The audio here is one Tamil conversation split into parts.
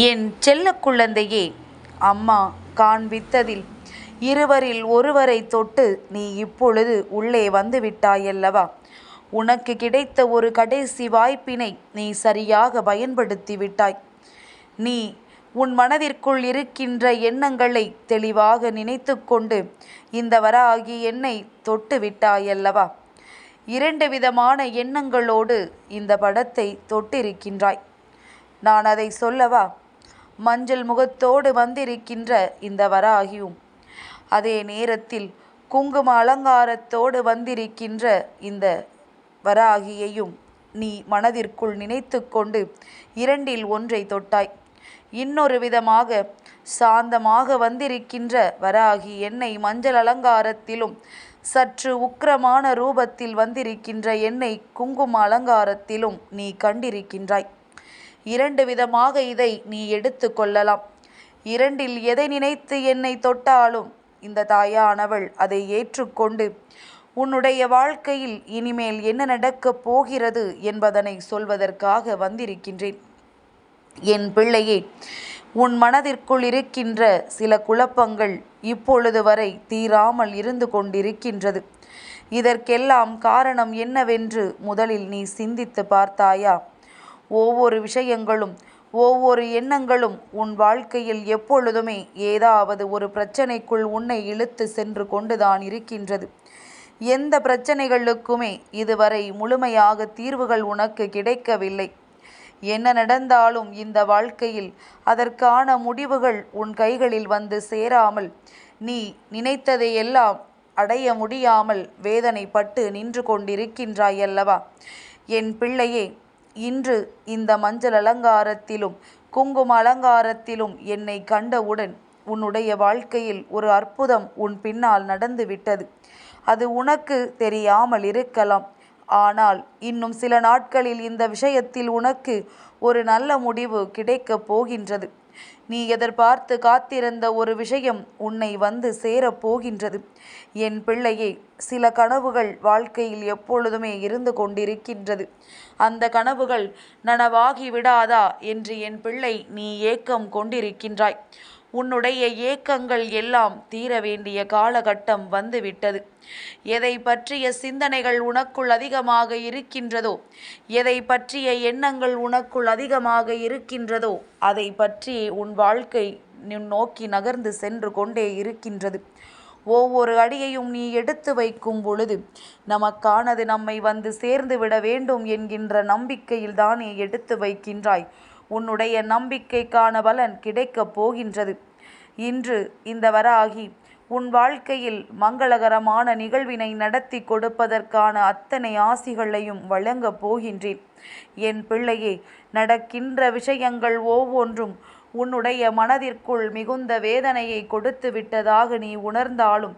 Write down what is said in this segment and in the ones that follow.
என் செல்ல குழந்தையே அம்மா காண்பித்ததில் இருவரில் ஒருவரை தொட்டு நீ இப்பொழுது உள்ளே வந்து விட்டாயல்லவா? உனக்கு கிடைத்த ஒரு கடைசி வாய்ப்பினை நீ சரியாக பயன்படுத்தி விட்டாய். நீ உன் மனதிற்குள் இருக்கின்ற எண்ணங்களை தெளிவாக நினைத்து கொண்டு இந்த வராகி என்னை தொட்டு விட்டாயல்லவா? இரண்டு விதமான எண்ணங்களோடு இந்த படத்தை தொட்டிருக்கின்றாய். நான் அதை சொல்லவா? மஞ்சள் முகத்தோடு வந்திருக்கின்ற இந்த வராகியும். அதே நேரத்தில் குங்கும அலங்காரத்தோடு வந்திருக்கின்ற இந்த வராகியையும் நீ மனதிற்குள் நினைத்து கொண்டு இரண்டில் ஒன்றை தொட்டாய். இன்னொரு விதமாக சாந்தமாக வந்திருக்கின்ற வராகி என்னை மஞ்சள் அலங்காரத்திலும் சற்று உக்கிரமான ரூபத்தில் வந்திருக்கின்ற என்னை குங்கும அலங்காரத்திலும் நீ கண்டிருக்கின்றாய். இரண்டு விதமாக இதை நீ எடுத்து கொள்ளலாம். இரண்டில் எதை நினைத்து என்னை தொட்டாலும் இந்த தாயானவள் அதை ஏற்றுக்கொண்டு உன்னுடைய வாழ்க்கையில் இனிமேல் என்ன நடக்கப் போகிறது என்பதனை சொல்வதற்காக வந்திருக்கின்றேன். என் பிள்ளையே உன் மனதிற்குள் இருக்கின்ற சில குழப்பங்கள் இப்பொழுது வரை தீராமல் இருந்து கொண்டிருக்கின்றது. இதற்கெல்லாம் காரணம் என்னவென்று முதலில் நீ சிந்தித்து பார்த்தாயா? ஒவ்வொரு விஷயங்களும் ஒவ்வொரு எண்ணங்களும் உன் வாழ்க்கையில் எப்பொழுதுமே ஏதாவது ஒரு பிரச்சனைக்குள் உன்னை இழுத்து சென்று கொண்டுதான் இருக்கின்றது. எந்த பிரச்சனைகளுக்குமே இதுவரை முழுமையாக தீர்வுகள் உனக்கு கிடைக்கவில்லை. என்ன நடந்தாலும் இந்த வாழ்க்கையில் அதற்கான முடிவுகள் உன் கைகளில் வந்து சேராமல் நீ நினைத்ததையெல்லாம் அடைய முடியாமல் வேதனைப்பட்டு நின்று கொண்டிருக்கின்றாய் அல்லவா? என் பிள்ளையே இன்று இந்த மஞ்சள் அலங்காரத்திலும் குங்கும அலங்காரத்திலும் என்னை கண்டவுடன் உன்னுடைய வாழ்க்கையில் ஒரு அற்புதம் உன் பின்னால் நடந்து விட்டது. அது உனக்கு தெரியாமல் இருக்கலாம். ஆனால் இன்னும் சில நாட்களில் இந்த விஷயத்தில் உனக்கு ஒரு நல்ல முடிவு கிடைக்கப் போகின்றது. நீ எதிர்பார்த்து காத்திருந்த ஒரு விஷயம் உன்னை வந்து சேரப் போகின்றது. என் பிள்ளையே சில கனவுகள் வாழ்க்கையில் எப்பொழுதுமே இருந்து கொண்டிருக்கின்றது. அந்த கனவுகள் நனவாகி விடாதா என்று என் பிள்ளை நீ ஏக்கம் கொண்டிருக்கின்றாய். உன்னுடைய ஏக்கங்கள் எல்லாம் தீர வேண்டிய காலகட்டம் வந்துவிட்டது. எதை பற்றிய சிந்தனைகள் உனக்குள் அதிகமாக இருக்கின்றதோ எதை பற்றிய எண்ணங்கள் உனக்குள் அதிகமாக இருக்கின்றதோ அதை பற்றி உன் வாழ்க்கை நோக்கி நகர்ந்து சென்று கொண்டே இருக்கின்றது. ஒவ்வொரு அடியையும் நீ எடுத்து வைக்கும் பொழுது நமக்கானது நம்மை வந்து சேர்ந்து விட வேண்டும் என்கின்ற நம்பிக்கையில் தானே எடுத்து வைக்கின்றாய். உன்னுடைய நம்பிக்கைக்கான பலன் கிடைக்கப் போகின்றது. இன்று இந்த வராகி உன் வாழ்க்கையில் மங்களகரமான நிகழ்வினை நடத்தி கொடுப்பதற்கான அத்தனை ஆசிகளையும் வழங்கப் போகின்றேன். என் பிள்ளையே நடக்கின்ற விஷயங்கள் ஒவ்வொன்றும் உன்னுடைய மனதிற்குள் மிகுந்த வேதனையை கொடுத்து விட்டதாக நீ உணர்ந்தாலும்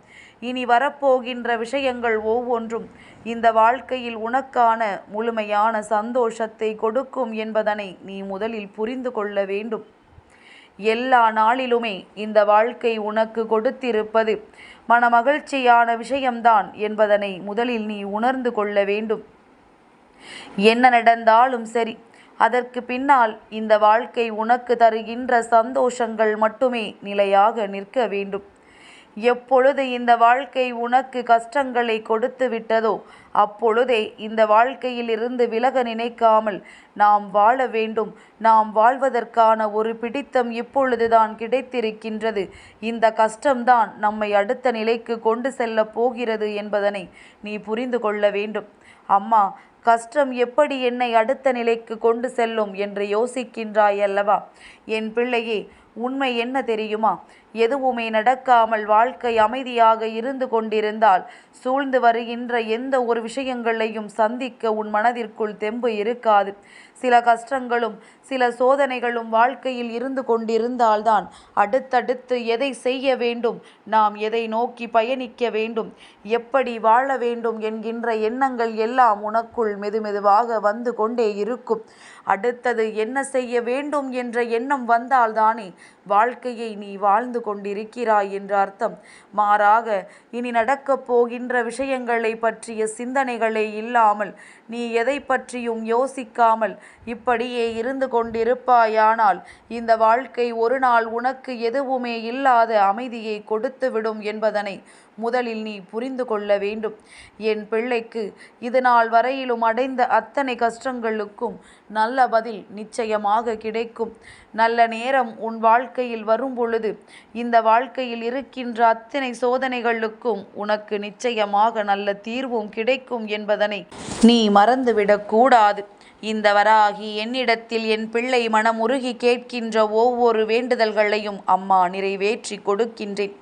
இனி வரப்போகின்ற விஷயங்கள் ஒவ்வொன்றும் இந்த வாழ்க்கையில் உனக்கான முழுமையான சந்தோஷத்தை கொடுக்கும் என்பதனை நீ முதலில் புரிந்து கொள்ள வேண்டும். எல்லா நாளிலுமே இந்த வாழ்க்கை உனக்கு கொடுத்திருப்பது மனமகிழ்ச்சியான விஷயம்தான் என்பதனை முதலில் நீ உணர்ந்து கொள்ள வேண்டும். என்ன நடந்தாலும் சரி அதற்கு பின்னால் இந்த வாழ்க்கை உனக்கு தருகின்ற சந்தோஷங்கள் மட்டுமே நிலையாக நிற்க வேண்டும். எப்பொழுது இந்த வாழ்க்கை உனக்கு கஷ்டங்களை கொடுத்து விட்டதோ அப்பொழுதே இந்த வாழ்க்கையில் இருந்து விலக நினைக்காமல் நாம் வாழ வேண்டும். நாம் வாழ்வதற்கான ஒரு பிடித்தம் இப்பொழுதுதான் கிடைத்திருக்கின்றது. இந்த கஷ்டம்தான் நம்மை அடுத்த நிலைக்கு கொண்டு செல்ல போகிறது என்பதனை நீ புரிந்து கொள்ள வேண்டும். அம்மா கஷ்டம் எப்படி என்னை அடுத்த நிலைக்கு கொண்டு செல்லும் என்று யோசிக்கின்றாய் அல்லவா என் பிள்ளையே உண்மை என்ன தெரியுமா? எதுவுமே நடக்காமல் வாழ்க்கை அமைதியாக இருந்து கொண்டிருந்தால் சூழ்ந்து வருகின்ற எந்த ஒரு விஷயங்களையும் சந்திக்க உன் மனதிற்குள் தெம்பு இருக்காது. சில கஷ்டங்களும் சில சோதனைகளும் வாழ்க்கையில் இருந்து கொண்டிருந்தால்தான் அடுத்தடுத்து எதை செய்ய வேண்டும் நாம் எதை நோக்கி பயணிக்க வேண்டும் எப்படி வாழ வேண்டும் என்கின்ற எண்ணங்கள் எல்லாம் உனக்குள் மெதுமெதுவாக வந்து கொண்டே இருக்கும். அடுத்தது என்ன செய்ய வேண்டும் என்ற எண்ணம் வந்தால்தானே வாழ்க்கையை நீ வாழ்ந்து கொண்டிருக்கிறாய் என்ற அர்த்தம். மாறாக இனி நடக்கப் போகின்ற விஷயங்களை பற்றிய சிந்தனைகளே இல்லாமல் நீ எதை பற்றியும் யோசிக்காமல் இப்படியே இருந்து கொண்டிருப்பாயானால் இந்த வாழ்க்கை ஒரு நாள் உனக்கு எதுவுமே இல்லாத அமைதியை கொடுத்துவிடும் என்பதனை முதலில் நீ புரிந்து கொள்ள வேண்டும். என் பிள்ளைக்கு இது நாள் வரையிலும் அடைந்த அத்தனை கஷ்டங்களுக்கும் நல்ல பதில் நிச்சயமாக கிடைக்கும். நல்ல நேரம் உன் வாழ்க்கையில் வரும் பொழுது இந்த வாழ்க்கையில் இருக்கின்ற அத்தனை சோதனைகளுக்கும் உனக்கு நிச்சயமாக நல்ல தீர்வும் கிடைக்கும் என்பதனை நீ மறந்துவிடக்கூடாது. இந்த வராகி என்னிடத்தில் என் பிள்ளை மனமுருகி கேட்கின்ற ஒவ்வொரு வேண்டுதல்களையும் அம்மா நிறைவேற்றி கொடுக்கின்றேன்.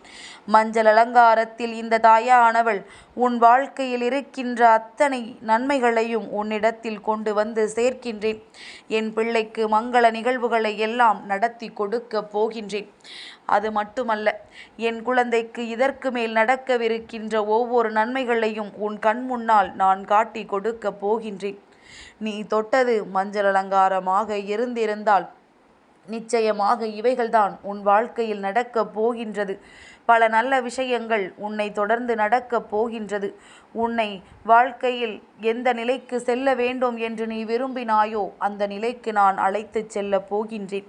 மஞ்சள் அலங்காரத்தில் இந்த தாயானவள் உன் வாழ்க்கையில் இருக்கின்ற அத்தனை நன்மைகளையும் உன்னிடத்தில் கொண்டு வந்து சேர்க்கின்றேன். என் பிள்ளைக்கு மங்கள நிகழ்வுகளை எல்லாம் நடத்தி கொடுக்க போகின்றேன். அது மட்டுமல்ல என் குழந்தைக்கு இதற்கு மேல் நடக்கவிருக்கின்ற ஒவ்வொரு நன்மைகளையும் உன் கண் முன்னால் நான் காட்டி கொடுக்க போகின்றேன். நீ தொட்டது மஞ்சள் அலங்காரமாக இருந்திருந்தால் நிச்சயமாக இவைகள்தான் உன் வாழ்க்கையில் நடக்கப் போகின்றது. பல நல்ல விஷயங்கள் உன்னை தொடர்ந்து நடக்கப் போகின்றது. உன்னை வாழ்க்கையில் எந்த நிலைக்கு செல்ல வேண்டும் என்று நீ விரும்பினாயோ அந்த நிலைக்கு நான் அழைத்துச் செல்லப் போகின்றேன்.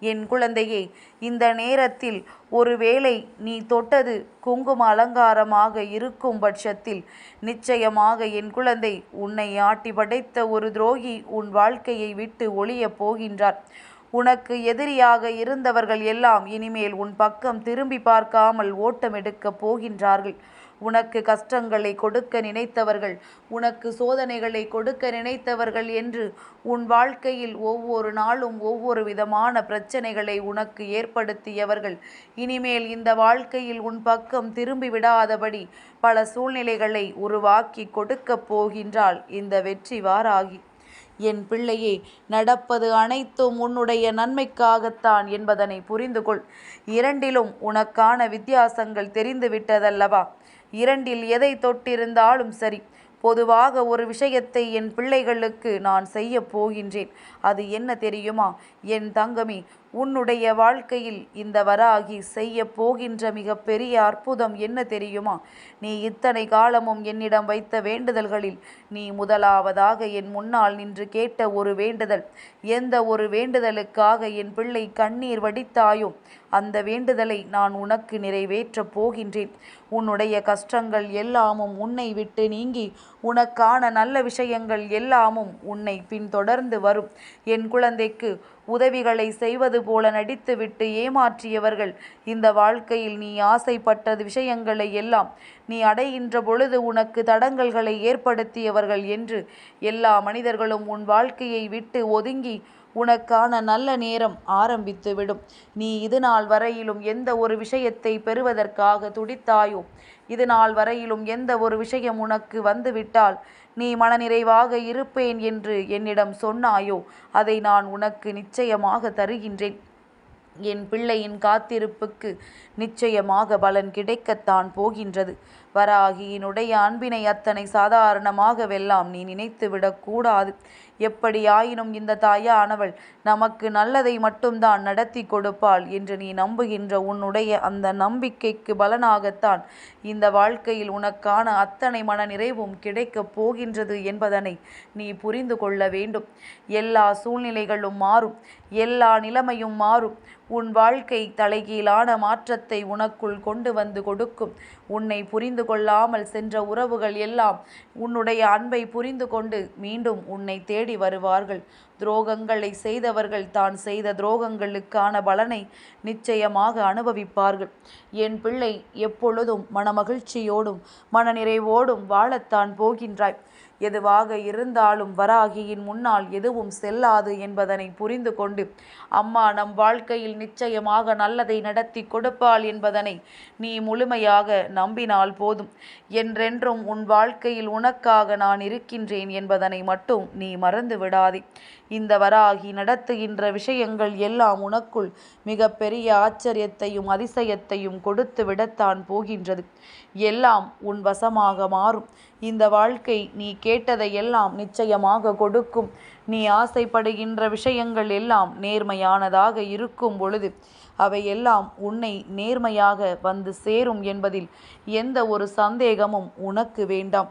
என் குழந்தையே இந்த நேரத்தில் ஒருவேளை நீ தொட்டது குங்கும அலங்காரமாக இருக்கும் பட்சத்தில் நிச்சயமாக என் குழந்தை உன்னை ஆட்டி படைத்த ஒரு துரோகி உன் வாழ்க்கையை விட்டு ஒளியப் போகின்றார். உனக்கு எதிரியாக இருந்தவர்கள் எல்லாம் இனிமேல் உன் பக்கம் திரும்பி பார்க்காமல் ஓட்டமெடுக்கப் போகின்றார்கள். உனக்கு கஷ்டங்களை கொடுக்க நினைத்தவர்கள் உனக்கு சோதனைகளை கொடுக்க நினைத்தவர்கள் என்று உன் வாழ்க்கையில் ஒவ்வொரு நாளும் ஒவ்வொரு விதமான பிரச்சனைகளை உனக்கு ஏற்படுத்தியவர்கள். இனிமேல் இந்த வாழ்க்கையில் உன் பக்கம் திரும்பி விடாதபடி பல சூழ்நிலைகளை உருவாக்கி கொடுக்கப் போகின்றாள். இந்த வெற்றி வாராகி. என் பிள்ளையே நடப்பது அனைத்தும் உன்னுடைய நன்மைக்காகத்தான் என்பதனை புரிந்து கொள் இரண்டிலும் உனக்கான வித்தியாசங்கள் தெரிந்துவிட்டதல்லவா? இரண்டில் எதை தொட்டிருந்தாலும் சரி பொதுவாக ஒரு விஷயத்தை என் பிள்ளைகளுக்கு நான் செய்ய போகின்றேன். அது என்ன தெரியுமா? என் தங்கமி உன்னுடைய வாழ்க்கையில் இந்த வராகி செய்ய போகின்ற மிக பெரிய அற்புதம் என்ன தெரியுமா? நீ இத்தனை காலமும் என்னிடம் வைத்த வேண்டுதல்களில் நீ முதலாவதாக என் முன்னால் நின்று கேட்ட ஒரு வேண்டுதல். எந்த ஒரு வேண்டுதலுக்காக என் பிள்ளை கண்ணீர் வடித்தாயோ அந்த வேண்டுதலை நான் உனக்கு நிறைவேற்றப் போகின்றேன். உன்னுடைய கஷ்டங்கள் எல்லாமும் உன்னை விட்டு நீங்கி உனக்கான நல்ல விஷயங்கள் எல்லாமும் உன்னை பின்தொடர்ந்து வரும். என் குழந்தைக்கு உதவிகளை செய்வது போல நடித்துவிட்டு ஏமாற்றியவர்கள். இந்த வாழ்க்கையில் நீ ஆசைப்பட்டது விஷயங்களை எல்லாம் நீ அடைகின்ற பொழுது உனக்கு தடங்கல்களை ஏற்படுத்தியவர்கள் என்று. எல்லா மனிதர்களும் உன் வாழ்க்கையை விட்டு ஒதுங்கி உனக்கான நல்ல நேரம் ஆரம்பித்துவிடும். நீ இது நாள் வரையிலும் எந்த ஒரு விஷயத்தை பெறுவதற்காக துடித்தாயோ இது நாள் வரையிலும் எந்த ஒரு விஷயம் உனக்கு வந்துவிட்டால் நீ மனநிறைவாக இருப்பேன் என்று என்னிடம் சொன்னாயோ அதை நான் உனக்கு நிச்சயமாக தருகின்றேன். என் பிள்ளையின் காத்திருப்புக்கு நிச்சயமாக பலன் கிடைக்கத்தான் போகின்றது. வராகியினுடைய அன்பினை அத்தனை சாதாரணமாகவெல்லாம் நீ நினைத்து விடக்கூடாது எப்படியாயினும் இந்த தாயானவள் நமக்கு நல்லதை மட்டும்தான் நடத்தி கொடுப்பாள் என்று நீ நம்புகின்ற உன்னுடைய அந்த நம்பிக்கைக்கு பலனாகத்தான் இந்த வாழ்க்கையில் உனக்கான அத்தனை மன நிறைவும் கிடைக்கப் போகின்றது என்பதனை நீ புரிந்து கொள்ள வேண்டும். எல்லா சூழ்நிலைகளும் மாறும் எல்லா நிலைமையும் மாறும். உன் வாழ்க்கை தலைகீழான மாற்றத்தை உனக்குள் கொண்டு வந்து கொடுக்கும். உன்னை புரிந்து கொள்ளாமல் சென்ற உறவுகள் எல்லாம் உன்னுடைய அன்பை புரிந்து கொண்டு மீண்டும் உன்னை தேடி வருவார்கள். துரோகங்களை செய்தவர்கள் தான் செய்த துரோகங்களுக்கான பலனை நிச்சயமாக அனுபவிப்பார்கள். என் பிள்ளை எப்பொழுதும் மனமகிழ்ச்சியோடும் மனநிறைவோடும் வாழத்தான் போகின்றாய். எதுவாக இருந்தாலும் வராகியின் முன்னால் எதுவும் செல்லாது என்பதனை புரிந்து கொண்டு அம்மா நம் வாழ்க்கையில் நிச்சயமாக நல்லதை நடத்தி கொடுப்பாள் என்பதனை நீ முழுமையாக நம்பினால் போதும். என்றென்றும் உன் வாழ்க்கையில் உனக்காக நான் இருக்கின்றேன் என்பதனை மட்டும் நீ மறந்து விடாதே இந்த வராகி நடத்துகின்ற விஷயங்கள் எல்லாம் உனக்குள் மிக பெரிய ஆச்சரியத்தையும் அதிசயத்தையும் கொடுத்து விடத்தான் போகின்றது. எல்லாம் உன் வசமாக மாறும். இந்த வாழ்க்கை நீ கேட்டதை எல்லாம் நிச்சயமாக கொடுக்கும். நீ ஆசைப்படுகின்ற விஷயங்கள் எல்லாம் நேர்மையானதாக இருக்கும் பொழுது அவையெல்லாம் உன்னை நேர்மையாக வந்து சேரும் என்பதில் எந்த ஒரு சந்தேகமும் உனக்கு வேண்டாம்.